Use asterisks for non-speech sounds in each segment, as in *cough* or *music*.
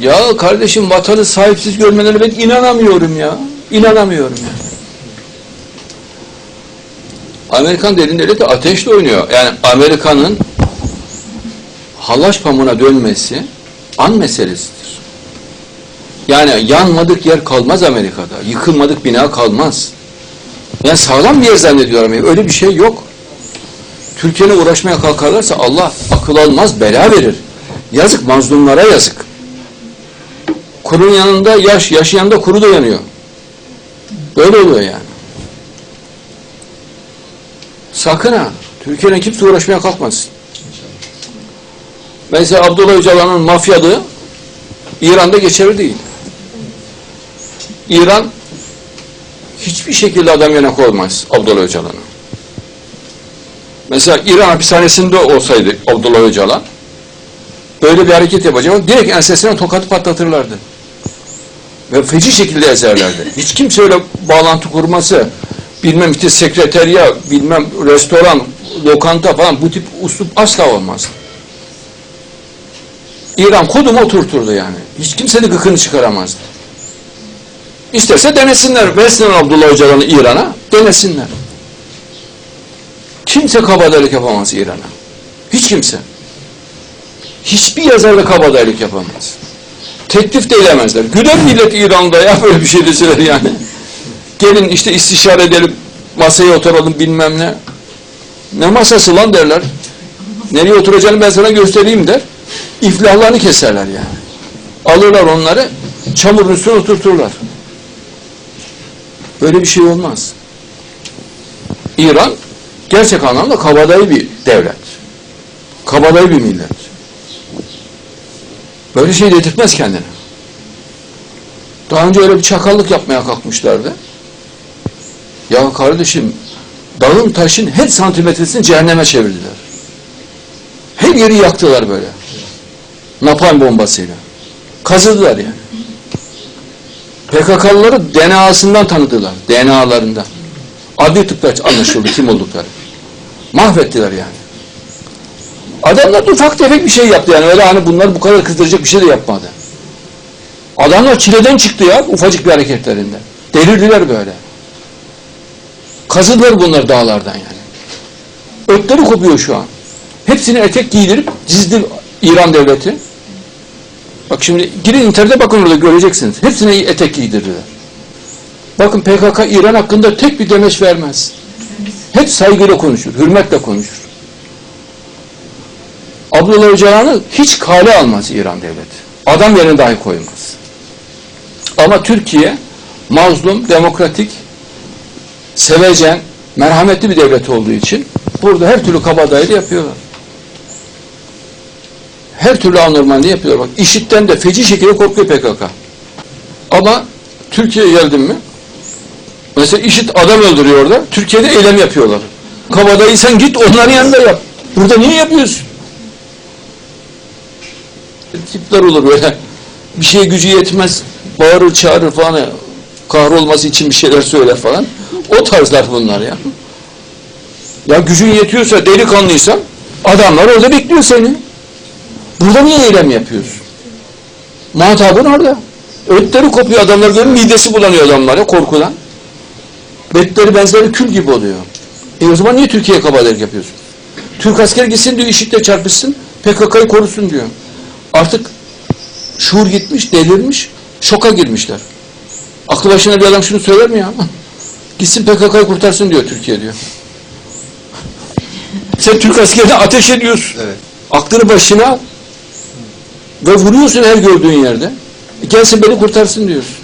Ya kardeşim vatanı sahipsiz görmelerine ben inanamıyorum ya. İnanamıyorum ya. Amerikan derin devleti ateşle oynuyor. Yani Amerika'nın halaç pamuğuna dönmesi an meselesidir. Yani yanmadık yer kalmaz Amerika'da. Yıkılmadık bina kalmaz. Yani sağlam bir yer zannediyor Amerika. Öyle bir şey yok. Türkiye'ne uğraşmaya kalkarlarsa Allah akıl almaz, bela verir. Yazık mazlumlara yazık. Kurun yanında yaş, yaş yanında kuru da yanıyor. Böyle oluyor yani. Sakın ha. Türkiye'nin kimse uğraşmaya kalkmasın. Mesela Abdullah Öcalan'ın mafyalığı İran'da geçerli değil. İran hiçbir şekilde adam yerine koymaz Abdullah Öcalan'ı. Mesela İran hapishanesinde olsaydı Abdullah Öcalan böyle bir hareket yapacak direkt ensesine tokatı patlatırlardı. Ve feci şekilde ezerlerdi. Hiç kimse öyle bağlantı kurması, bilmem işte sekreteriya, bilmem restoran, lokanta falan bu tip uslup asla olmaz. İran kodumu oturturdu yani. Hiç kimse de gıkını çıkaramazdı. İsterse denesinler. Versinler Abdullah Öcalan'ı İran'a, denesinler. Kimse kabadayılık yapamaz İran'a. Hiç kimse. Hiçbir yazar da kabadayılık yapamaz. Teklif de edemezler. Güler millet İran'da ya böyle bir şey deseler yani. Gelin işte istişare edelim, masaya oturalım bilmem ne. Ne masası lan derler. Nereye oturacağını ben sana göstereyim der. İflahlarını keserler yani. Alırlar onları, çamurun üstüne oturturlar. Böyle bir şey olmaz. İran gerçek anlamda kabadayı bir devlet. Kabadayı bir millet. Böyle şey dedirtmez kendine. Daha önce öyle bir çakallık yapmaya kalkmışlardı. Ya kardeşim dağın taşın her santimetresini cehenneme çevirdiler. Her yeri yaktılar böyle. Napalm bombasıyla. Kazıdılar yani. PKK'lıları DNA'sından tanıdılar. DNA'larından. Adli tıpta anlaşıldı kim oldukları. Mahvettiler yani. Adamlar da ufak tefek bir şey yaptı yani. Öyle hani bunlar bu kadar kızdıracak bir şey de yapmadı. Adamlar çileden çıktı ya ufacık bir hareketlerinde. Delirdiler böyle. Kazıdılar bunlar dağlardan yani. Ötleri kopuyor şu an. Hepsini etek giydirip dizdi İran devleti. Bak şimdi girin internete bakın orada göreceksiniz. Hepsine etek giydirdiler. Bakın PKK İran hakkında tek bir demeç vermez. Hep saygıyla konuşur, hürmetle konuşur. Abdullah Öcalan'ı hiç kale almaz İran devleti. Adam yerine dahi koymaz. Ama Türkiye mazlum, demokratik, sevecen, merhametli bir devlet olduğu için burada her türlü kabadayı yapıyorlar. Her türlü anormalliği yapıyorlar. Bak IŞİD'den de feci şekilde korkuyor PKK. Ama Türkiye'ye geldin mi? Mesela IŞİD adam öldürüyor orada. Türkiye'de eylem yapıyorlar. Kabadayı sen git onların yanında yap. Burada niye yapıyorsun? Tipler olur böyle. Bir şeye gücü yetmez. Bağırır çağırır falan. Kahrolması için bir şeyler söyler falan. O tarzlar bunlar ya. Ya gücün yetiyorsa delikanlıysan adamlar orada bekliyor seni. Burada niye eylem yapıyorsun? Muhatabın orada. Ötleri kopuyor adamlar görün midesi bulanıyor adamlar ya korkudan. Betleri benzeri kül gibi oluyor. E o zaman niye Türkiye'ye kabadayılık yapıyorsun? Türk asker gitsin diyor IŞİD'le çarpışsın PKK'yı korusun diyor. Artık şuur gitmiş, delirmiş, şoka girmişler. Aklı başına bir adam şunu söyler mi ya? *laughs* Gitsin PKK'yı kurtarsın diyor Türkiye diyor. Sen Türk askerine ateş ediyorsun. Evet. Aklını başına ve vuruyorsun her gördüğün yerde. E gelsin beni kurtarsın diyorsun.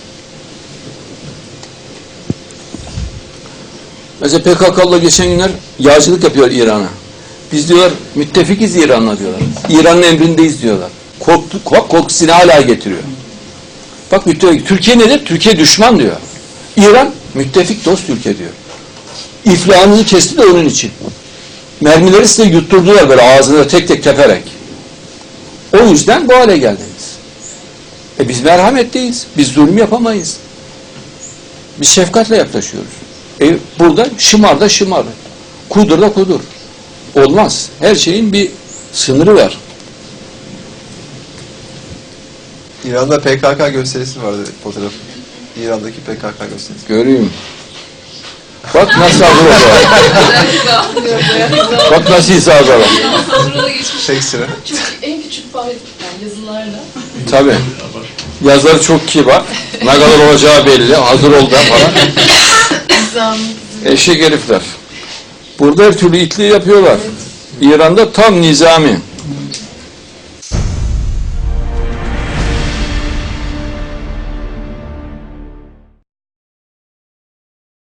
Mesela PKK'la geçen günler yağcılık yapıyor İran'a. Biz diyorlar müttefikiz İran'la diyorlar. İran'ın emrindeyiz diyorlar. Kork, korkusunu hala getiriyor. Bak. Türkiye nedir? Türkiye düşman diyor. İran müttefik dost ülke diyor. İflahınızı kesti de onun için. Mermileri size yutturdular böyle ağzına tek tek teperek. O yüzden bu hale geldiniz. E biz merhametliyiz. Biz zulüm yapamayız. Biz şefkatle yaklaşıyoruz. E burada şımar da şımar. Kudur da kudur. Olmaz. Her şeyin bir sınırı var. İran'da PKK gösterisi vardı fotoğraf. İran'daki PKK gösterisi. Göreyim. Bak nasıl hazır oldu. Bak nasıl hesabı Tek sıra. Çok en küçük fare yani yazılarla. Tabii. Yazları çok kibar. Ne kadar olacağı belli. Hazır ol ben falan. Eşek herifler. Burada her türlü itliği yapıyorlar. İran'da tam nizami.